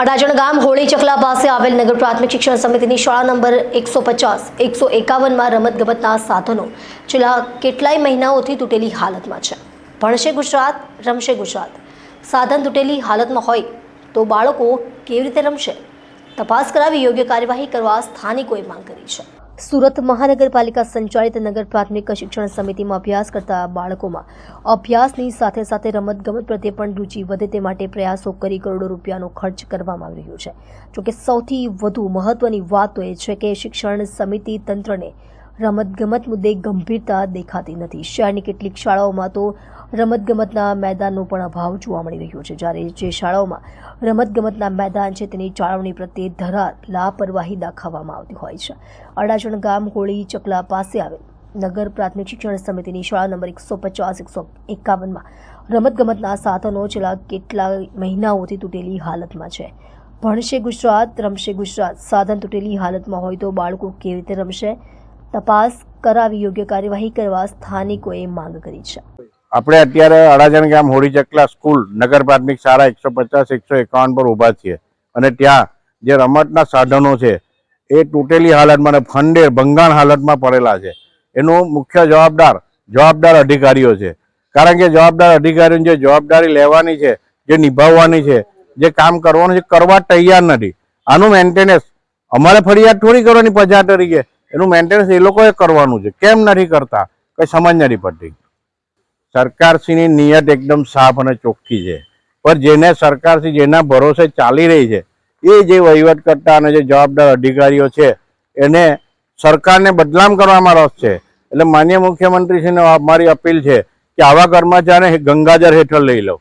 અડાજણ ગામ હોળી ચકલા પાસે આવેલ નગર પ્રાથમિક શિક્ષણ સમિતિની શાળા નંબર એકસો પચાસ, એકસો એકાવનમાં રમતગમતના સાધનો છેલ્લા કેટલાય મહિનાઓથી તૂટેલી હાલતમાં છે. ભણશે ગુજરાત, રમશે ગુજરાત. સાધન તૂટેલી હાલતમાં હોય તો બાળકો કેવી રીતે રમશે? તપાસ કરાવી યોગ્ય કાર્યવાહી કરવા સ્થાનિકોએ માંગ કરી છે. સુરત મહાનગરપાલિકા સંચાલિત નગર પ્રાથમિક શિક્ષણ સમિતિમાં અભ્યાસ કરતા બાળકોમાં અભ્યાસની સાથે સાથે રમતગમત પ્રત્યે પણ રુચિ વધે તે માટે પ્રયાસો કરી કરોડો રૂપિયાનો ખર્ચ કરવામાં આવી રહ્યો છે. જોકે સૌથી વધુ મહત્વની વાત તો એ છે કે શિક્ષણ સમિતિ તંત્રને રમતગમત મુદ્દે ગંભીરતા દેખાતી નથી. શહેરની કેટલીક શાળાઓમાં તો રમતગમતના મેદાનનો પણ અભાવ જોવા મળી રહ્યો છે. જ્યારે જે શાળાઓમાં રમતગમતના મેદાન છે, તેની જાળવણી પ્રત્યે ધરાર લાપરવાહી દાખવવામાં આવતી હોય છે. અડાજણ ગામ હોળી ચકલા પાસે આવેલ નગર પ્રાથમિક શિક્ષણ સમિતિની શાળા નંબર એકસો પચાસ, એકસો એકાવનમાં રમતગમતના સાધનો છેલ્લા કેટલા મહિનાઓથી તૂટેલી હાલતમાં છે. ભણશે ગુજરાત, રમશે ગુજરાત. સાધન તૂટેલી હાલતમાં હોય તો બાળકો કેવી રીતે રમશે? તપાસ કરાવી યોગ્ય કાર્યવાહી કરવા સ્થાનિકોએ માંગ કરી છે. આપણે અત્યારે અડાજણ ગામ હોળી ચકલા સ્કૂલ નગર પ્રાથમિક શાળા એકસો પચાસ, એકસો એકાવન પર ઊભા છીએ. અને ત્યાં જે રમતના સાધનો છે, એ તૂટેલી હાલતમાં અને ફંડે ભંગાણ હાલતમાં પડેલા છે. એનું મુખ્ય જવાબદાર જવાબદાર અધિકારીઓ છે. કારણ કે જવાબદાર અધિકારીઓની જે જવાબદારી લેવાની છે, જે નિભાવવાની છે, જે કામ કરવાનું છે, કરવા તૈયાર નથી. આનું મેન્ટેનન્સ અમારે ફરિયાદ થોડી કરવાની પ્રજા તરીકે. એનું મેન્ટેનન્સ એ લોકોએ કરવાનું છે. કેમ નથી કરતા? કંઈ સમજ નથી પડતી. સરકારશ્રીની નિયત એકદમ સાફ અને ચોખ્ખી છે. પણ જેને સરકારશ્રી જેના ભરોસે ચાલી રહી છે, એ જે વહીવટ કરતા અને જે જવાબદાર અધિકારીઓ છે, એને સરકારને બદનામ કરવામાં રસ છે. એટલે માન્ય મુખ્યમંત્રીશ્રીને અમારી અપીલ છે કે આવા કર્મચારીને ગંગાજળ હેઠળ લઈ લો.